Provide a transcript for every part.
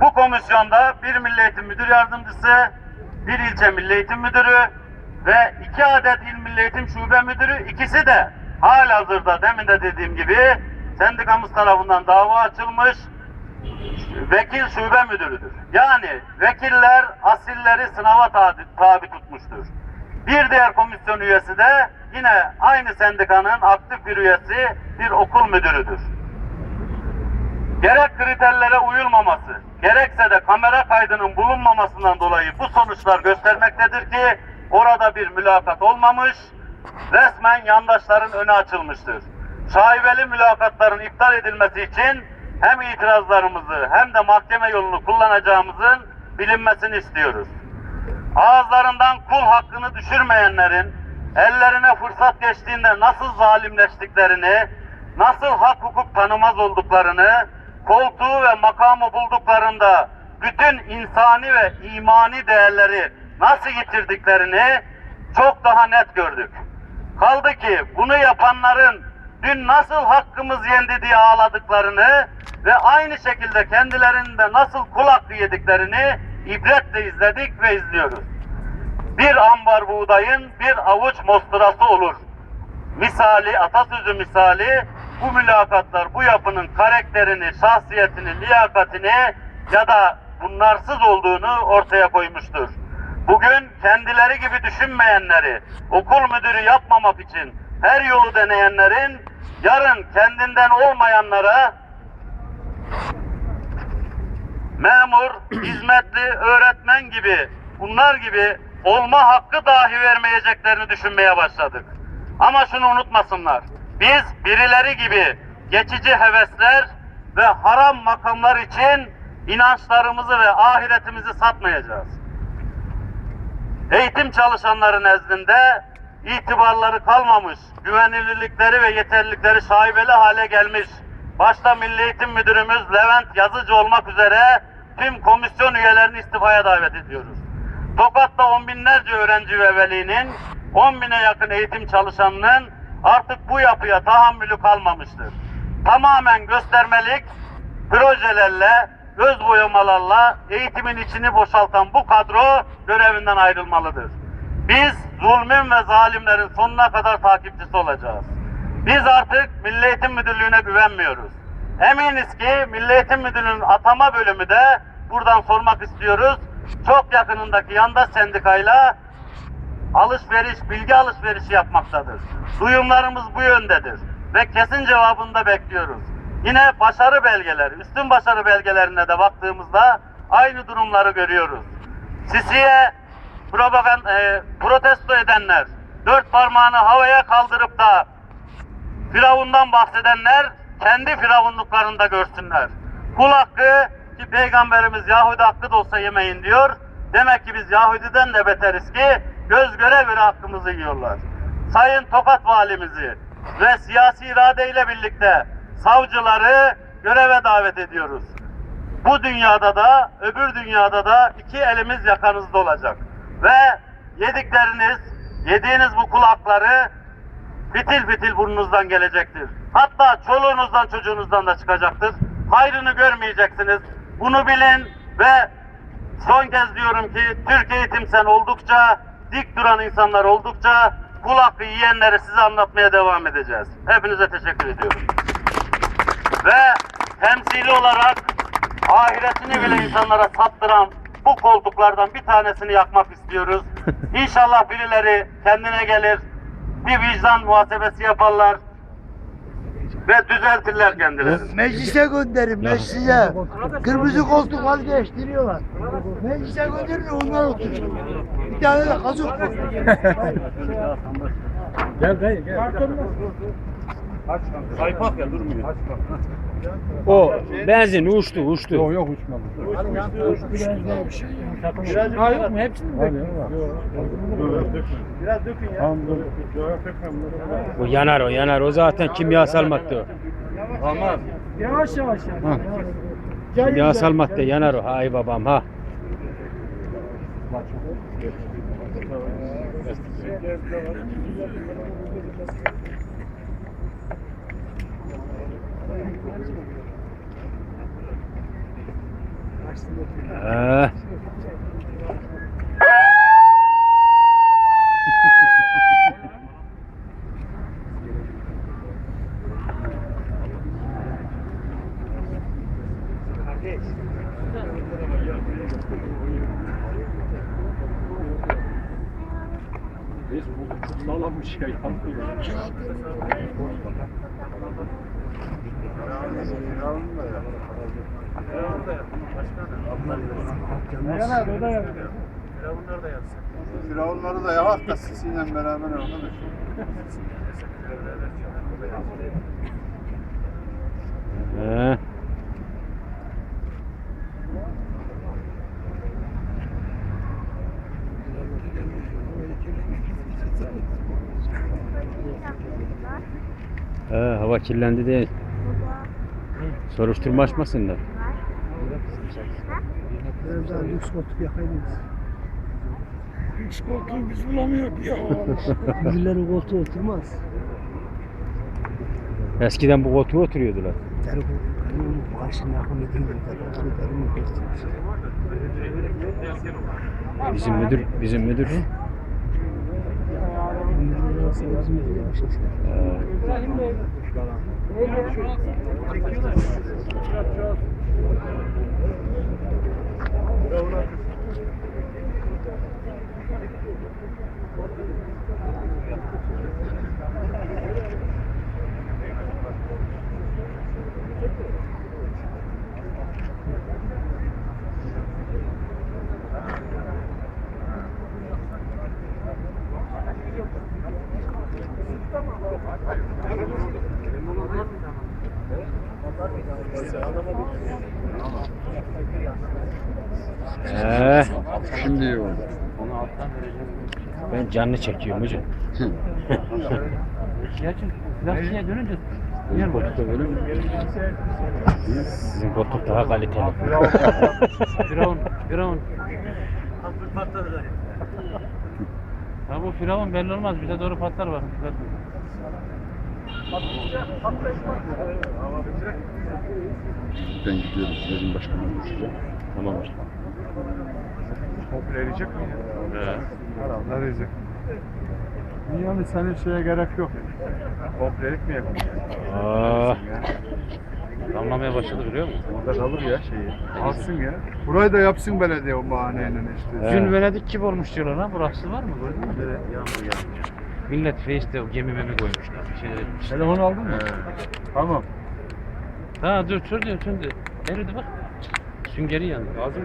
Bu komisyonda bir Milli Eğitim Müdür Yardımcısı, bir ilçe Milli Eğitim Müdürü ve iki adet il Milli Eğitim Şube Müdürü ikisi de halihazırda demin de dediğim gibi sendikamız tarafından dava açılmış vekil şube müdürüdür. Yani vekiller asilleri sınava tabi, tabi tutmuştur. Bir diğer komisyon üyesi de yine aynı sendikanın aktif bir üyesi bir okul müdürüdür. Gerek kriterlere uyulmaması, gerekse de kamera kaydının bulunmamasından dolayı bu sonuçlar göstermektedir ki orada bir mülakat olmamış, resmen yandaşların önü açılmıştır. Şaibeli mülakatların iptal edilmesi için hem itirazlarımızı hem de mahkeme yolunu kullanacağımızın bilinmesini istiyoruz. Ağızlarından kul hakkını düşürmeyenlerin ellerine fırsat geçtiğinde nasıl zalimleştiklerini, nasıl hak hukuk tanımaz olduklarını, koltuğu ve makamı bulduklarında bütün insani ve imani değerleri nasıl yitirdiklerini çok daha net gördük. Kaldı ki bunu yapanların dün nasıl hakkımız yendi diye ağladıklarını ve aynı şekilde kendilerinde nasıl kul hakkı yediklerini ibretle izledik ve izliyoruz. Bir ambar buğdayın bir avuç mosturası olur. Misali, atasözü misali bu mülakatlar bu yapının karakterini, şahsiyetini, liyakatini ya da bunlarsız olduğunu ortaya koymuştur. Bugün kendileri gibi düşünmeyenleri okul müdürü yapmamak için her yolu deneyenlerin yarın kendinden olmayanlara memur, hizmetli, öğretmen gibi bunlar gibi olma hakkı dahi vermeyeceklerini düşünmeye başladık. Ama şunu unutmasınlar. Biz birileri gibi geçici hevesler ve haram makamlar için inançlarımızı ve ahiretimizi satmayacağız. Eğitim çalışanları nezdinde itibarları kalmamış, güvenilirlikleri ve yeterlilikleri şaibeli hale gelmiş. Başta Milli Eğitim Müdürümüz Levent Yazıcı olmak üzere tüm komisyon üyelerini istifaya davet ediyoruz. Tokat'ta on binlerce öğrenci ve velinin, 10 bine yakın eğitim çalışanının artık bu yapıya tahammülü kalmamıştır. Tamamen göstermelik projelerle, göz boyamalarla eğitimin içini boşaltan bu kadro görevinden ayrılmalıdır. Biz zulmün ve zalimlerin sonuna kadar takipçisi olacağız. Biz artık Milli Eğitim Müdürlüğü'ne güvenmiyoruz. Eminiz ki Milli Eğitim Müdürlüğü'nün atama bölümü de buradan sormak istiyoruz. Çok yakınındaki yandaş sendikayla alışveriş, bilgi alışverişi yapmaktadır. Duyumlarımız bu yöndedir ve kesin cevabını da bekliyoruz. Yine başarı belgeleri, üstün başarı belgelerine de baktığımızda aynı durumları görüyoruz. Sisi'ye e, protesto edenler, dört parmağını havaya kaldırıp da Firavundan bahsedenler kendi firavunluklarında görsünler. Kul hakkı ki Peygamberimiz Yahudi hakkı da olsa yemeyin diyor. Demek ki biz Yahudiden de beteriz ki göz göre göre hakkımızı yiyorlar. Sayın Tokat Valimizi ve siyasi iradeyle birlikte savcıları göreve davet ediyoruz. Bu dünyada da öbür dünyada da iki elimiz yakanızda olacak. Ve yedikleriniz, yediğiniz bu kulakları fitil fitil burnunuzdan gelecektir. Hatta çoluğunuzdan çocuğunuzdan da çıkacaktır. Hayrını görmeyeceksiniz. Bunu bilin ve son kez diyorum ki Türk eğitim sen oldukça, dik duran insanlar oldukça kul hakkı yiyenleri size anlatmaya devam edeceğiz. Hepinize teşekkür ediyorum. Ve temsili olarak ahiretini bile insanlara sattıran bu koltuklardan bir tanesini yakmak istiyoruz. İnşallah birileri kendine gelir, bir vicdan muhasebesi yaparlar ve düzeltirler kendilerini. Meclise gönderin meclise. Kırmızı koltuk vazgeçtiriyorlar. Meclise gönderin onlar oturur. Bir tane de kazık koy. Gel dayı gel. Saypak ya durmuyor. O benzin uçtu uçtu. Yok yok uçmadı. Ha yok mu hepsini mi? Biraz dökün ya. Tamam dur. O yanar o yanar. O zaten kimyasal madde o. Yavaş yavaş Ha. Kimyasal madde yanar o. Hay babam ha. Ee. Sağlammış ya. Yanar o da yanar. Firavunları da yapak da sizinle beraber arkadaş. Ee. Ee, hava kirlendi değil. Soruşturma açmasınlar. Biraz daha lüks koltuk yakaydınız. Lüks koltuğu biz bulamıyoruz ya. Birileri koltuğa oturmaz. Eskiden bu koltuğa oturuyordular. Yakın. Bizim müdür, bizim müdür. Bunları nasıl bizim bir şey. Ee, ee, canlı çekiyorum hocam. Bizim koltuk da böyle mi? Sizin koltuk daha kaliteli. Firavun, Firavun. Ya bu Firavun belli olmaz. Bize doğru patlar edin. Ben gidiyorum. Sizin başkanına görüşeceğim. tamam hocam. Komple eriyecek mi? He. Herhalde eriyecek. Yani senin şeye gerek yok. Komplelik mi yapayım? Aa, Damlamaya başladı biliyor musun? Orada kalır ya şeyi. Alsın ya. Burayı da yapsın belediye o bahaneyle işte. Evet. Dün Venedik gibi olmuş diyorlar ha. Burası var mı? Gördün mü? Böyle yağmur yağmış. Millet Face'te o gemi memi koymuşlar. Bir şeyler etmişler. Telefon aldın mı? Tamam. Ha dur dur diyor söndü. Eridi bak. Süngeri yandı. Lazım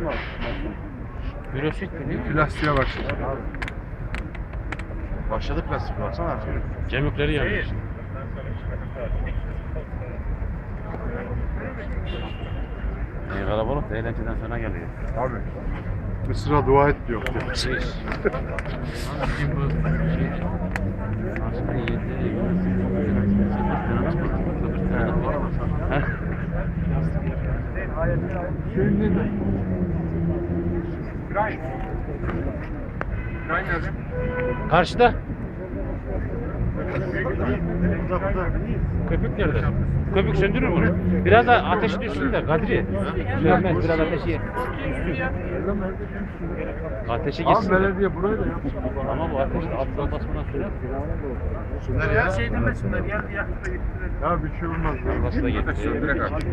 mı? Bürosit biliyor musun? Plastiğe başladı. Başladı plastik baksana. Cemikleri yanmış. İyi kalabalık da eğlenceden sonra geliyor. Abi. Bir sıra dua et diyor. Bizim bu şey... Karşıda. Köpük nerede? Köpük söndürür bunu. Biraz da ateşi düşsün de Kadri. Sönmez biraz ateşi yer. Ateşi Abi gitsin. belediye burayı da yapsın. Ama bu ateş altına basmadan sürer. Şunlar ya. Ya bir şey olmaz. Nasıl da gitti. Söndürek artık.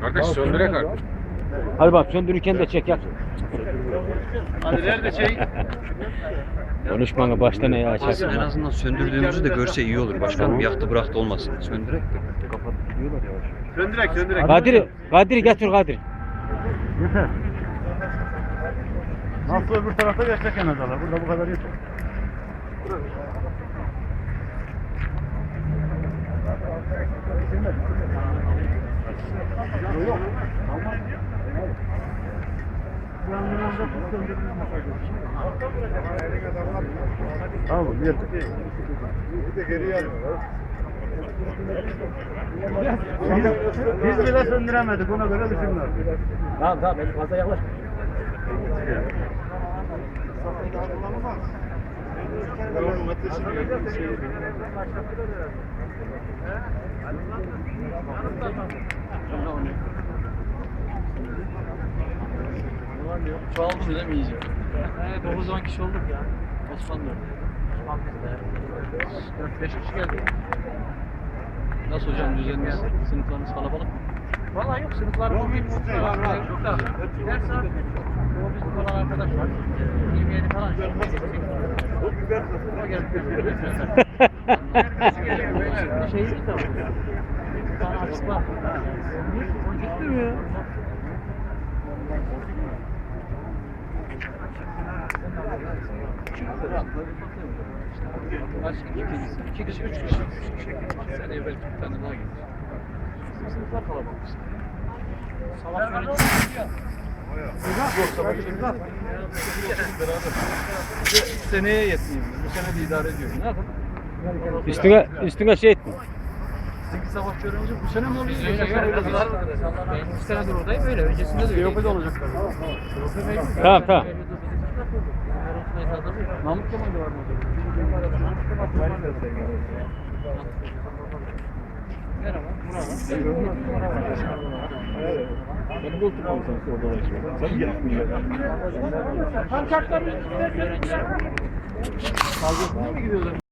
Kardeş söndürek artık. Hadi bak söndürürken de çek yap. Hadi nerede şey? Konuşmanı baştan ayağa Aslında en açarsın. azından söndürdüğümüzü de görse iyi olur başkanım. Yaktı bıraktı olmasın. Söndürek de kapat diyorlar yavaş. Söndürek söndürek. Kadir, Kadir getir Kadir. Yeter. Nasıl öbür tarafta geçecek en azından. Burada bu kadar yeter. Tamam yeter. Bir de geriye alıyorlar. Biz bile söndüremedik ona göre artık. Tamam tamam ben fazla yaklaş. diyor. Çoğaldı mı değil mi iyice? Evet 9-10 kişi olduk ya. Osman da. Osman bizde. 4-5 kişi geldi. Nasıl hocam düzeniniz? Sınıflarınız kalabalık mı? Valla yok sınıflar bugün sınıflar var. Yok da ders saat o bizim olan arkadaş var. 27 falan. O gelip götürüyor. Herkes geliyor böyle. Şey değil de bu. Bir tane açık var. O ciddi mi ya? Kaç kişi? İki kişi, üç kişi. Sen evvel bir tane daha gelir. Bizim sınıflar kalabalık. Savaş yönetimi. Seneye yetmeyeyim. Bu sene de idare ediyorum. Ne yapalım? Üstüne, üstüne şey etme. Sizinki savaş görevimiz bu sene mi oluyor? Biz öyle. Ben 3 senedir oradayım öyle. Öncesinde de öyle. Teofel'de olacak tabii. Tamam tamam. Mahmut Kemal de var mı? Merhaba. Merhaba. Benim koltuk alsanız orada var. Sen gelmiyor. Öğrenciler. Kavga etmeye mi gidiyorlar?